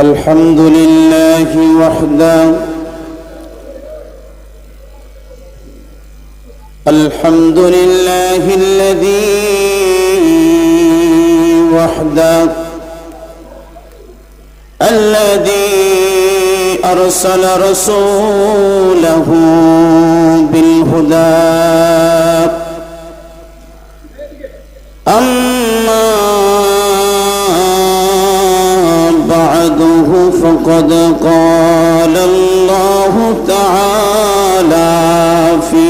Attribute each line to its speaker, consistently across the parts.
Speaker 1: الحمد لله وحده. الحمد لله الذي وحده. الذي أرسل رسوله بالهدى. أما فقد قال الله تعالى في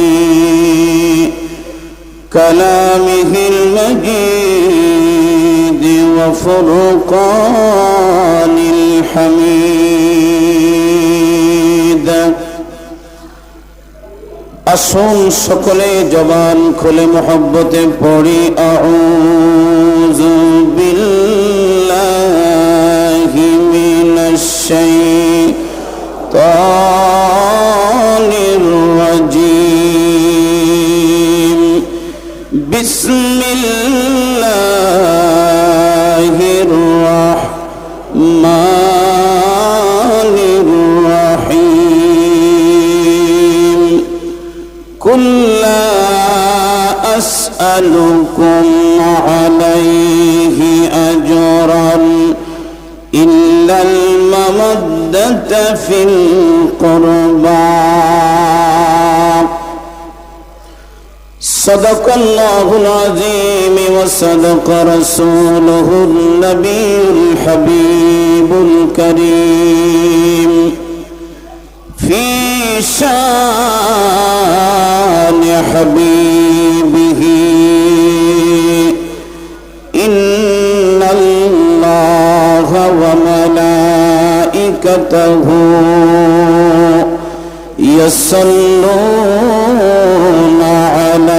Speaker 1: كلامه المجيد وفرقان الحميد আসুন সকলে জবান খুলে মোহব্বতে পড়ি আউযু বিল্লাহি Oh. صدق الله العظيم وصدق رسوله النبي الحبيب الكريم. في شأن حبيبه إن الله وملائكته يصلون على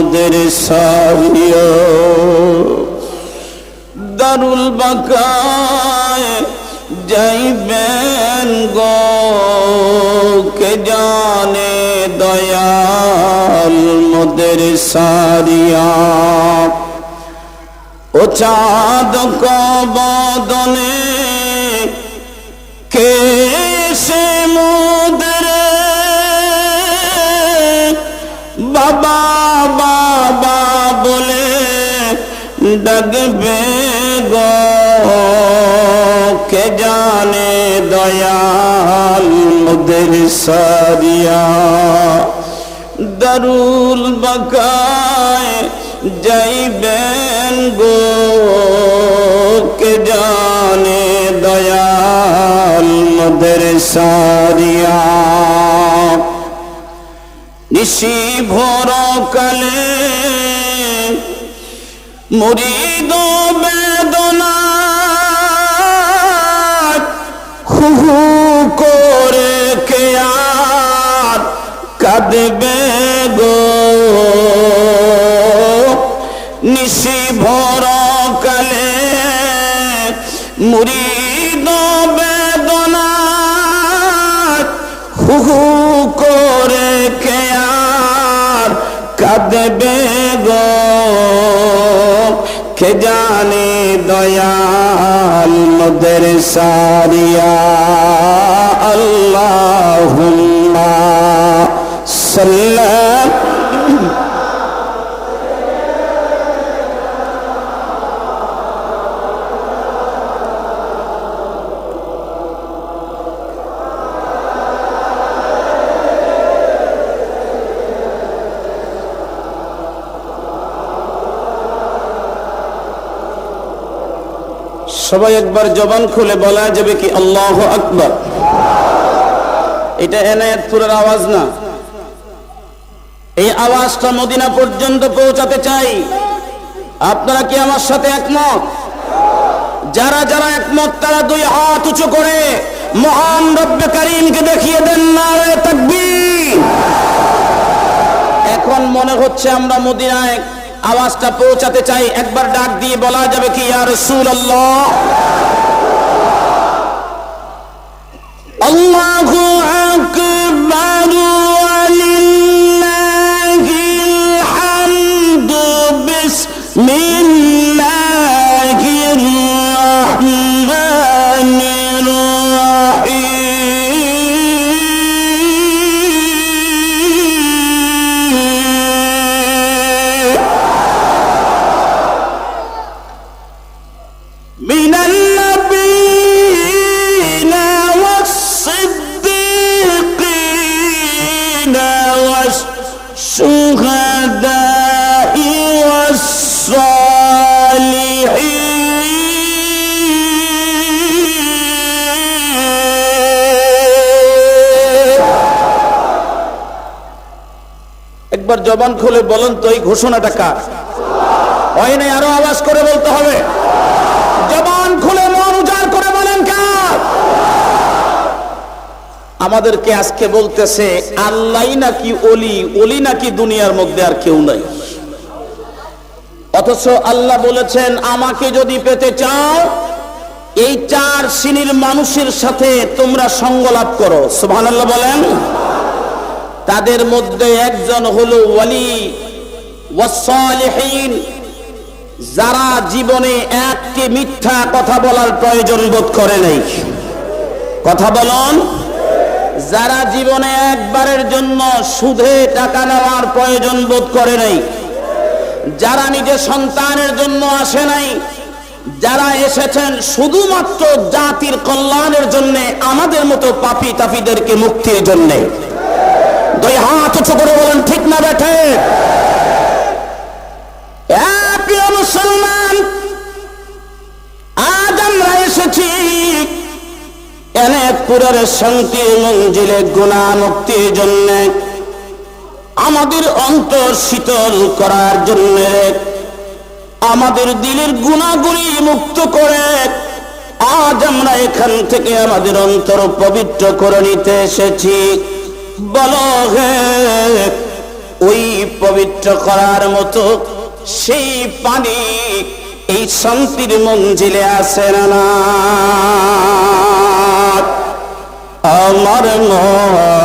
Speaker 1: দয়াল মুদের সারিয়া দারুল বাকায় যাইবেন গো, কে জানে দয়াল মোদের সারিয়া। ও চাঁদ কবদনে কে সে মুদরে বাবা বলে ডাকবে গো। কে জানে দয়াল মুদের সারিয়া? দারুল বাকায় যাইবেন গো। কে জানে দয়াল মুদের সারিয়া? নিশি ভোর কালে মুরিদ বেদনা হুহু করে কে আর কাঁদবে গো? নিশি ভোর কালে মুরিদ বেদনা হুহু করে কে আর কাঁদবে গো? কে জানে দয়াল মদের সারিয়া। আল্লাহুম্মা সাল্লাম সবাই একবার জবান খুলে বলা যাবে কি আল্লাহ আকবার। এটা এনায়েতপুরের আওয়াজ না। এই আওয়াজটা মদিনা পর্যন্ত পৌঁছাতে চাই। আপনারা কি আমার সাথে একমত? যারা যারা একমত, তারা দুই হাত উঁচু করে মহান রব্বে কারিমকে দেখিয়ে দেন না এখন মনে হচ্ছে আমরা মদিনায় আওয়াজটা পৌঁছাতে চাই একবার ডাক দিয়ে বলা যাবে কি ইয়া রাসূলুল্লাহ। আল্লাহু আকবার। একবার জবান খুলে বলেন তো এই ঘোষণাটা কার? হয় আরও আওয়াজ করে বলতে হবে। জবান খুলে মন উজাড় করে বলেন কার? আমাদেরকে আজকে বলতেছে আল্লাহ নাকি অলি অলি নাকি দুনিয়ার মধ্যে আর কেউ নাই। অথচ আল্লাহ বলেছেন, আমাকে যদি পেতে চাও, এই চার শ্রেণির মানুষের সাথে তোমরা সঙ্গ লাভ করো। সুবহানাল্লাহ বলেন। তাদের মধ্যে একজন হলো ওয়ালি ওয়াসালিহিন যারা জীবনে একটি মিথ্যা কথা বলার প্রয়োজন বোধ করে নাই। কথা বলুন। যারা জীবনে একবারের জন্য সুদে টাকা নেওয়ার প্রয়োজন বোধ করে নাই। যারা নিজের সন্তানের জন্য আসে নাই। যারা এসেছেন শুধুমাত্র জাতির কল্যাণের জন্য, আমাদের মতো পাপি তাপিদেরকে মুক্তির জন্যে। দুই হাত উঁচু করে বলেন, ঠিক না বেঠে মুসলমান, আজ আমরা এসেছি এনেকপুরের শান্তি মঞ্জিলে গুণা মুক্তির জন্য, আমাদের অন্তর শীতল করার জন্য, আমাদের দিলের গুণাগুলি মুক্ত করে, আজ আমরা এখান থেকে আমাদের অন্তর পবিত্র করে নিতে এসেছি। বলো ওই পবিত্র করার মতো সেই পানি এই শান্তির মঞ্জিলে আসে না? আমার মন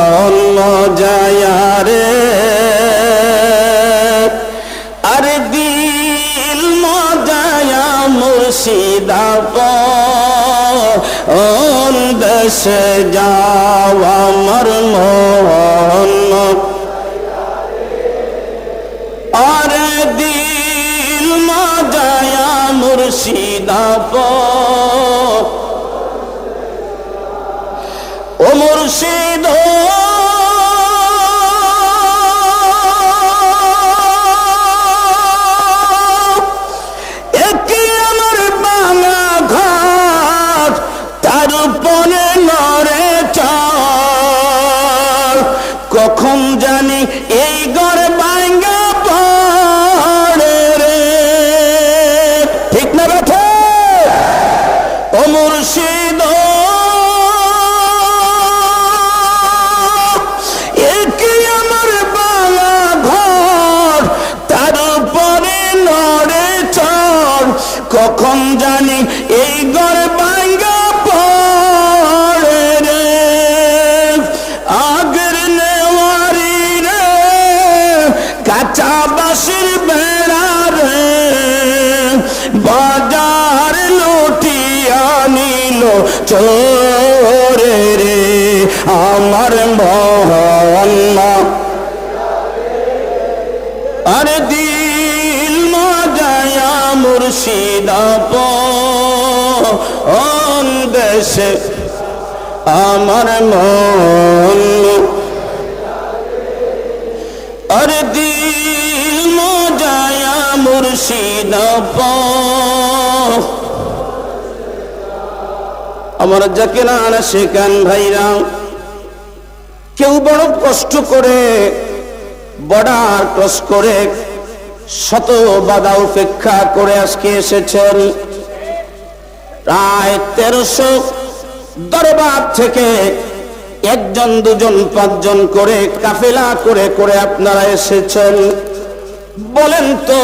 Speaker 1: দেশে যাও আমার মন। আরে দিল মজায়া মুর্শিদা ও মুর্শিদ আমার আর দিল মজায়া মুর্শিদা পন দেশে আমার মন। আর দিল মজায়া মুর্শিদা প আমার যাকে না আনা শেখান ভাইরা। কেউ বড় কষ্ট করে বর্ডার ক্রস করে শত বাধা উপেক্ষা করে আজকে এসেছেন। প্রায় তেরোশো দরবার থেকে একজন, দুজন, পাঁচজন করে কাফেলা করে করে আপনারা এসেছেন। বলেন তো,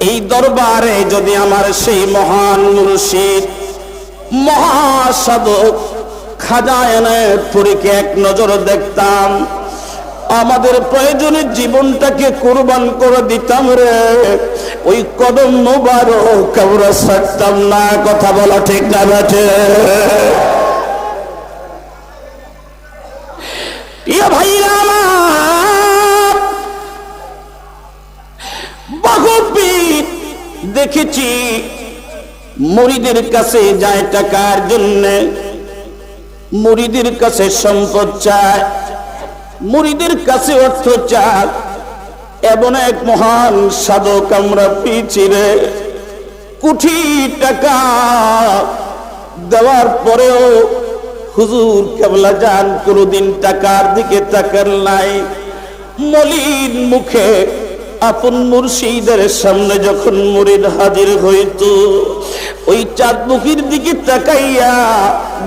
Speaker 1: এই দরবারে যদি আমার সেই মহান মুর্শিদ, মহাসাধক খাজায়নের পুরীকে এক নজর দেখতাম। আমাদের প্রয়োজনের জীবনটাকে কোরবান করে দিতাম রে। ওই কদম না, কথা বলা ঠিক না বেঠে। প্রিয় ভাইরা আমার দেখেছি মরিদের কাছে যায় টাকার জন্য। মুড়িদের কাছে সম্পদ চায়, মুড়িদের কাছে অর্থ চায়, এমন এক মহান সাধক আমরা পেয়েছি রে। কোটি টাকা দেওয়ার পরেও হুজুর কেবলা যান, কোনদিন টাকার দিকে তাকার নাই। মলিন মুখে আপন মুর্শিদের সামনে যখন মুরিদ হাজির হইত, ওই চাঁদ মুখের দিকে তাকাইয়া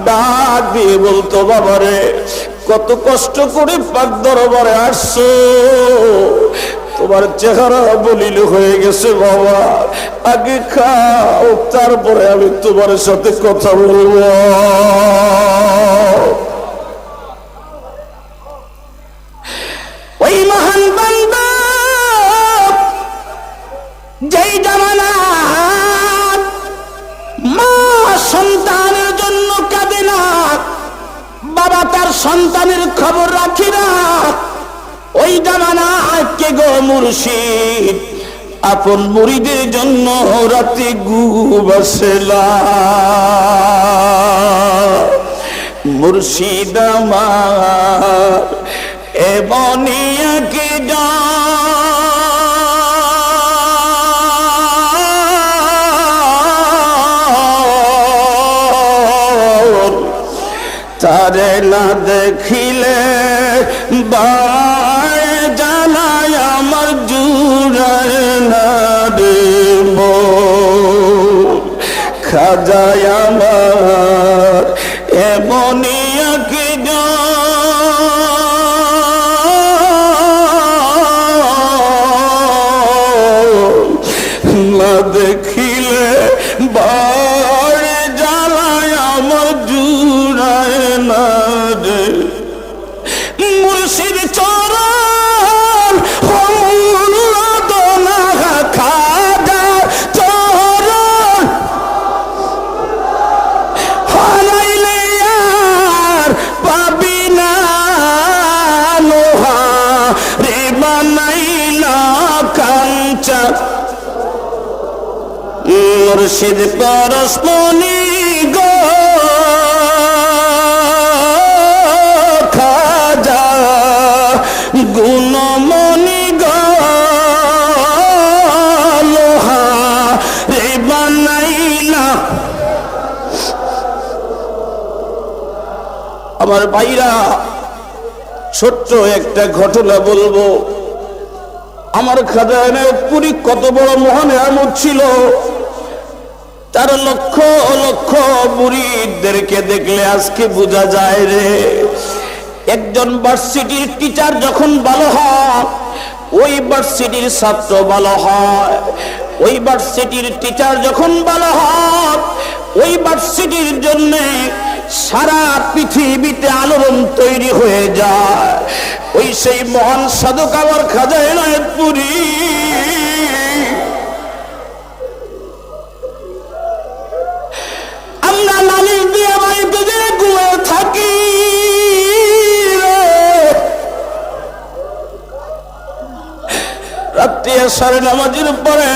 Speaker 1: ডাক দিয়ে বলতো, বাবারে, কত কষ্ট করে পাক দরবারে আসছো। তোমার চেহারা বলিল হয়ে গেছে, বাবা। আগে খাও, তারপরে আমি তোমার সাথে কথা বলব। ওই মহান বান্দা যেই জামানা মা সন্তানের জন্য কাঁদে না, বাবা তার সন্তানের খবর রাখি না। ওই জামানা কে গো মুর্শিদ? আপন মুড়িদের জন্য রাতে গু গুবাসেলা মুর্শিদ আমার এবনিয়াকে যা তারে না দেখিলে বায় জানায় আমার জুড়ায় না দেব আমার এমনিয়াকে মুর্শিদ পরশমণি গো। খাজা গুণমণি গো। লোহা রে বানাইলা। আমার ভাইরা, ছোট্ট একটা ঘটনা বলব। আমার খাজানে পুরী কত বড় মহান আমদ ছিল। তার লক্ষ লক্ষ মুরিদদেরকে দেখলে আজকে বোঝা যায় রে। একজন ভার্সিটির টিচার যখন ভালো হয়, ওই ভার্সিটির ছাত্র ভালো হয়, ওই ভার্সিটির টিচার যখন ভালো হয়, ওই ভার্সিটির জন্য সারা পৃথিবীতে আলোড়ন তৈরি হয়ে যায়। ওই সেই মহান সাধক আমার খাজায় পুরী। রাত্রি আসার নামাজের পরে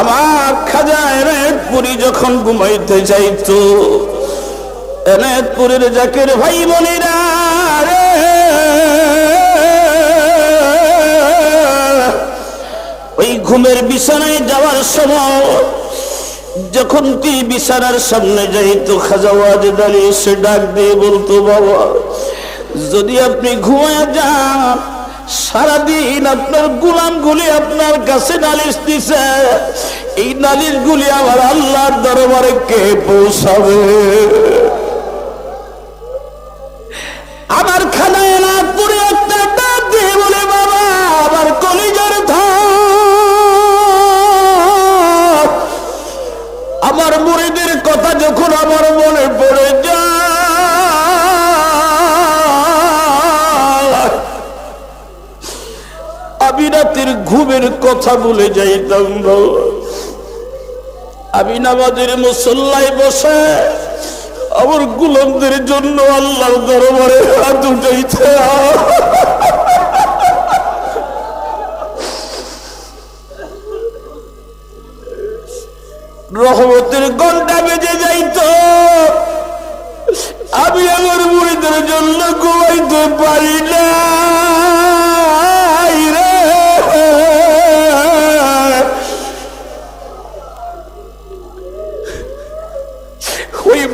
Speaker 1: আমার খাজা এনায়তপুরি যখন ঘুমাইতে যাইতো এনায়তপুরের জাকের ভাই বোনেরা রে ওই ঘুমের বিছানায় যাওয়ার সময় যখন তুই বিছানার সামনে যাইতো, খাজা ওয়াজেদ আলী এসে ডাক দিয়ে বলতো, বাবা, যদি আপনি ঘুমায় যান সারাদিন আপনার গুলাম গুলি আপনার কাছে নালিশ দিছে। এই নালিশ গুলি আমার আল্লাহর দরবারে কে পৌঁছাবে? আমার খানায় না পুরে ঘুমের কথা বলে যাইতাম। আমি নামাজের মুসল্লায় বসে আমার গুলামদের জন্য আল্লাহর দরবারে হাত উঠাইতে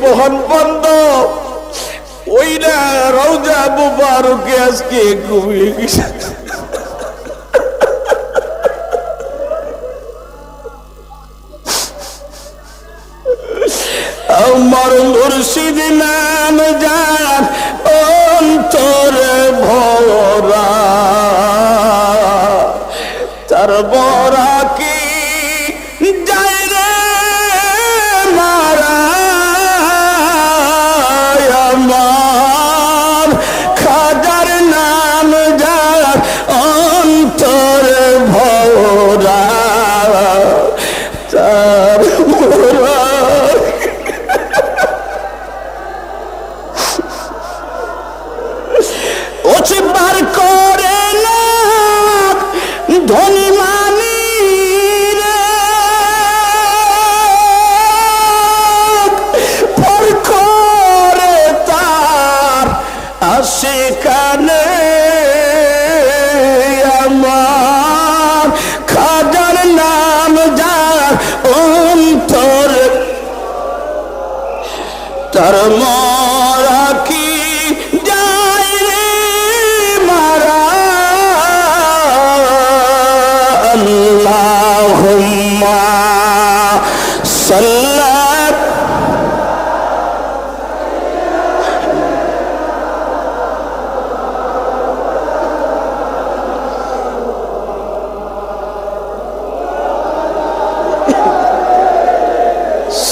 Speaker 1: মহান বন্ধ। ওই না রৌজা মুবারকে আজকে ঘুমিয়ে গেছে। আমার মুর্শিদ নাম যান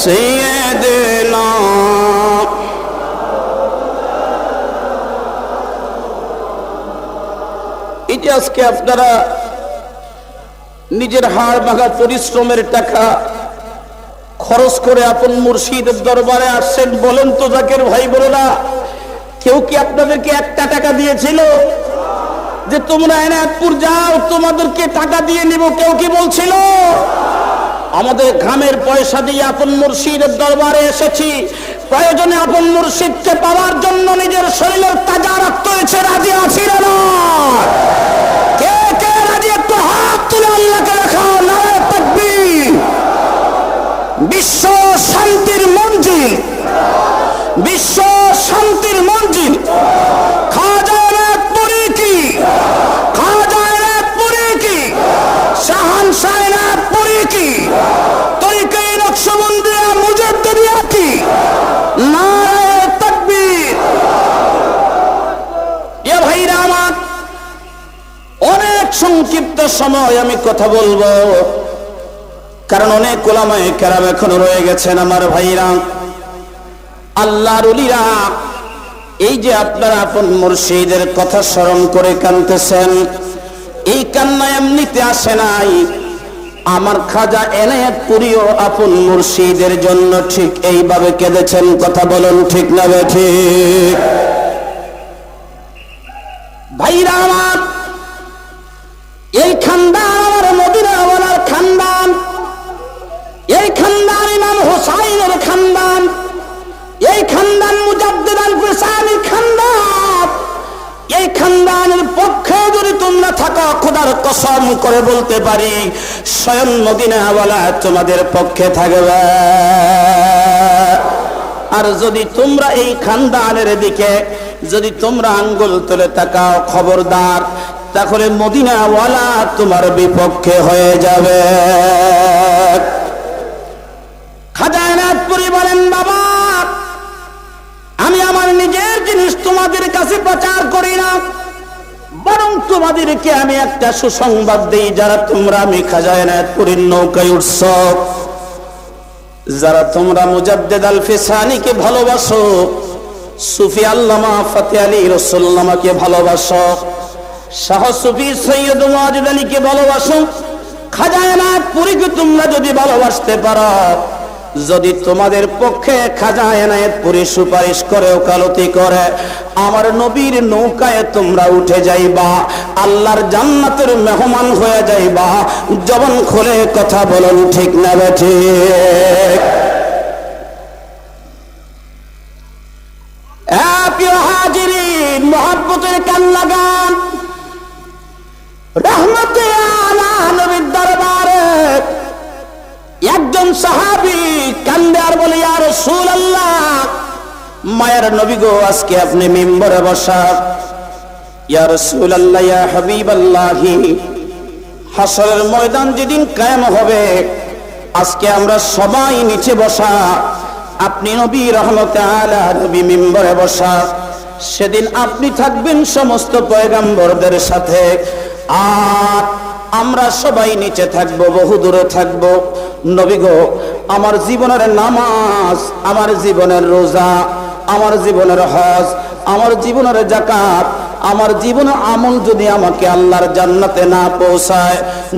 Speaker 1: سيدنا এটি আজকে আপনারা নিজের হাড় ভাঙা পরিশ্রমের টাকা খরচ করে আপন মুর্শিদের দরবারে আসছেন বলেন তো জাকের ভাই বোনেরা কেউ কি আপনাদেরকে একটা টাকা দিয়েছিল যে তোমরা এনায়তপুর যাও তোমাদেরকে টাকা দিয়ে নিব কেউ কি বলছিল আমাদের গ্রামের পয়সা দিয়ে আপন মুর্শিদের দরবারে এসেছি। প্রয়োজনে আপন মুর্শিদকে পাওয়ার জন্য নিজের শরীরের তাজা রক্ত হয়েছে রাজি আছি না কে কে রাজি? একটু হাত তুলে আল্লাহকে রাখা নারায় বিশ্ব শান্তির মঞ্জিল, বিশ্ব শান্তির মঞ্জিল খাজা এনায়তপুরি কি খাজা এনায়তপুরি কি শাহান শাহনাথপুরি কি তরিকে নকশবন্দিয়া মুজাদ্দিদিয়া কি নারায়ে তাকবীর ইয়া ভাইরা আমার অনেক সংক্ষিপ্ত সময় আমি কথা বলব। কারণ অনেক ওলামায়ে কেরাম এখনও রয়ে গেছেন আমার ভাইরা। আল্লাহর উলিরা এই যে আপনারা আপন মুর্শিদের কথা স্মরণ করে কানতেছেন, এই কান্না এমনিতে আসে নাই। আমার খাজা এনায়ত পুরীও আপন মুর্শিদের জন্য ঠিক এইভাবে কেঁদেছেন, কথা বলুন ঠিক না ঠিক? ভাইরা আমার এই খানদান আমার মদিনাওয়ালার খানদান। এই খানদান ইমাম হোসাইনের খানদান। এই খানদান মুজাদ্দিদ আল ফিসানির খানদান। এই খানদানের পক্ষে যদি তোমরা থাকো, খোদার কসম করে বলতে পারি, স্বয়ং মদিনাওয়ালা তোমাদের পক্ষে থাকবে। আর যদি তোমরা এই খানদানের দিকে, যদি তোমরা আঙ্গুল তুলে তাকাও, খবরদার তাহলে মদিনাওয়ালা তোমার বিপক্ষে হয়ে যাবে। খাজায়নাথপুরি বলেন, বাবা, আমি আমার নিজের জিনিস তোমাদের কাছে প্রচার করি না। বরং তোমাদেরকে আমি একটা সুসংবাদ দিই, যারা তোমরা আমি খাজায়নাথপুরীর নৌকায় উঠছ। যারা তোমরা মুজাদ্দেদ আল ফিসানিকে ভালোবাসো, সুফি আল্লামা ফতে আলী ভালোবাসো ভালোবাসো। তোমরা যদি ভালোবাসতে পারো, যদি তোমাদের পক্ষে খাজা এনায়েত পুরী সুপারিশ করে ওকালতি করে, আমার নবীর নৌকায় তোমরা উঠে যাইবা, আল্লাহর জান্নাতের মেহমান হয়ে যাইবা। জবন খোলে কথা বলুন, ঠিক না ঠিক? সাহাবি কান্দে আর বলে আর রসুল আল্লাহ মায়ের নবী গো, আজকে আপনি মেম্বরে বসা ইয়া রসুল আল্লাহ ইয়া হাবিব আল্লাহি হাসরের ময়দান যেদিন কায়েম হবে, আজকে আমরা সবাই নিচে বসা। আপনি নবী রহমতে আলা, নবী মেম্বরে বসা। সেদিন আপনি থাকবেন সমস্ত পয়গাম্বরদের সাথে। আর আমরা সবাই নিচে থাকব বহু দূরে থাকব। নবী গো, আমার জীবনের নামাজ, আমার জীবনের রোজা, আমার জীবনের হজ, আমার জীবনের জাকাত আমার জীবনের আমল যদি আমাকে আল্লাহর জান্নাতে না পৌঁছায়,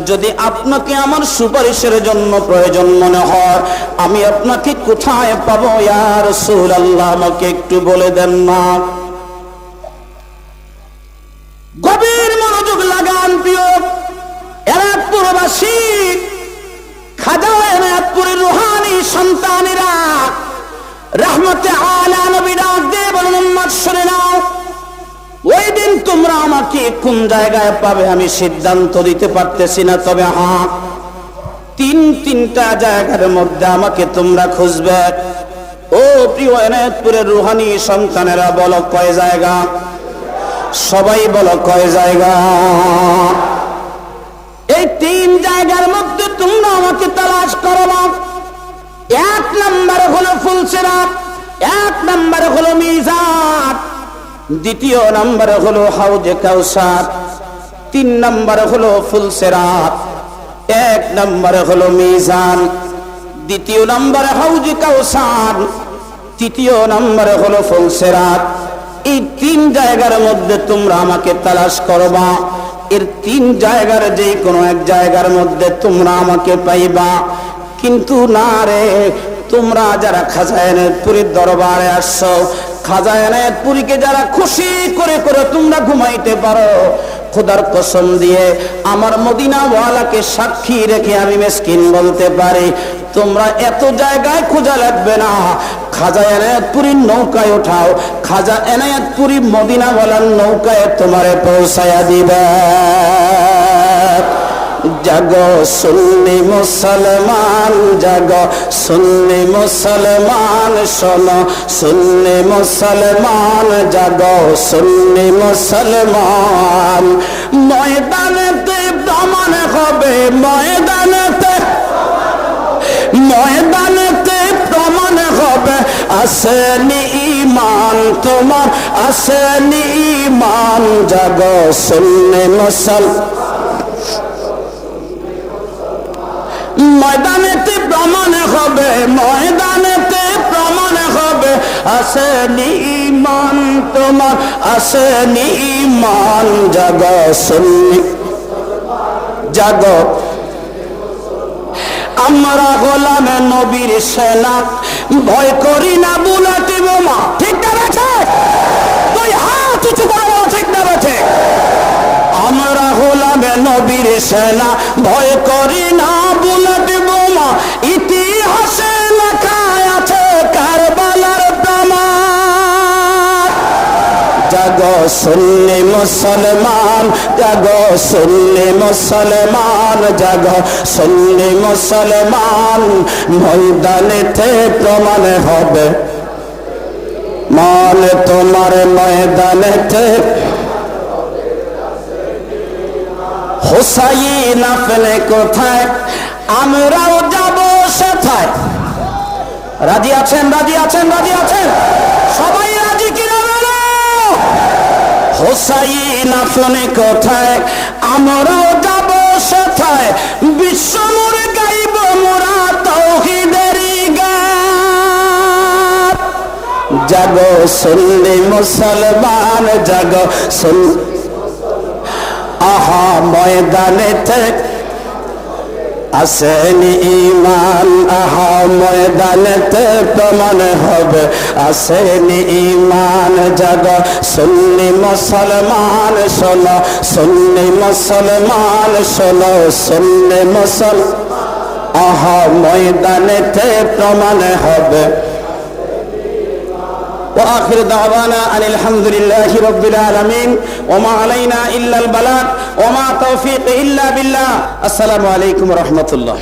Speaker 1: যদি আপনাকে আমার সুপারিশের জন্য প্রয়োজন মনে হয়, আমি আপনাকে কোথায় পাবো? ইয়ার সুর আল্লাহ আমাকে একটু বলে দেন না কোন জায়গায় পাবে আমি সিদ্ধান্ত দিতে পারতেছি না, তবে হ্যাঁ তিন তিনটা জায়গার মধ্যে আমাকে তোমরা খুঁজবে। ও প্রিয় এনায়তপুরের রুহানি সন্তানেরা, বলো কয় জায়গা? সবাই বলো কয় জায়গা? এই তিন জায়গার মধ্যে তোমরা আমাকে তালাশ করো না। এক নম্বর হলো ফুলসেরাত এক নম্বর হলো মিজান। দ্বিতীয় নম্বর হলো হাউজে কাউসার, তিন নম্বর হলো ফুলসেরাত, এক নম্বর হলো মিজান, দ্বিতীয় নম্বর হাউজে কাউসার, তৃতীয় নম্বর হলো ফুলসেরাত। এই তিন জায়গার মধ্যে তোমরা আমাকে তালাশ করবা। এর তিন জায়গার যে কোনো এক জায়গার মধ্যে তোমরা আমাকে পাইবা। কিন্তু না রে, তোমরা যারা খাজায়নের পুরীর দরবারে আসছো খাজায়নের পুরীকে যারা খুশি করে করে তোমরা ঘুমাইতে পারো, খোদার কসম দিয়ে আমার মদিনা ওয়ালাকে সাক্ষী রেখে আমি মেসকিন বলতে পারি, তোমরা এত জায়গায় খোঁজা লাগবে না। খাজা এনায়তপুরীর নৌকায় ওঠাও খাজা এনায়তপুরী মদিনা বলার নৌকায় তোমারে পৌঁছায়া দিবে। জাগ, সুন্নি মুসলমান জাগ, সুন্নি মুসলমান শোনো, সুন্নি মুসলমান জাগ, সুন্নি মুসলমান। ময়দানেতে দমন হবে, ময়দানেতে ময়দানেতে প্রমাণ হবে। আসেনি ইমান তোমার, আসেনি ইমান জাগ, সুন্নি মুসলমান ময়দানেতে প্রমাণ হবে, ময়দানেতে প্রমাণ হবে। আসেনি ইমান তোমার, আসেনি ইমান, জাগ সুন্নি। জাগ। আমরা হলাম নবীর সেনা, ভয় করি না বুলাটি বোমা। ঠিক না বেছে তুই হাত উঁচু করে, ঠিক না বেছে আমরা হলাম নবীর সেনা, ভয় করি না জাগো সুন্নি মুসলমান, জাগো সুন্নি মুসলমান, জাগো সুন্নি মুসলমান ময়দানেতে প্রমাণ হবে। মান তোমার ময়দানেতে হোসাইন আপনি কোথায়? আমরাও যাব সেথায়। রাজি আছেন রাজি আছেন রাজি আছেন? সবাই হোসাইন আপনি কোথায়? আমরাও যাব সেথায়। বিশ্ব মোরে গাইব মোরা তৌহিদের গান জাগো সুন্নি মুসলমান, জাগো সুন আহা ময়দানে থেকে আসেনি ইমান আহা, ময়দানেতে প্রমাণ হবে। আসেন ইমান জাগ, সুন্নি মুসলমান, শোনো। সুন্নি মুসলমান, শোনো। সুন্নি মুসল আহা, ময়দানেতে প্রমাণ হবে। وآخر دعوانا أن الحمد لله رب العالمين وما علينا إلا البلاغ وما توفيق إلا بالله السلام عليكم ورحمة الله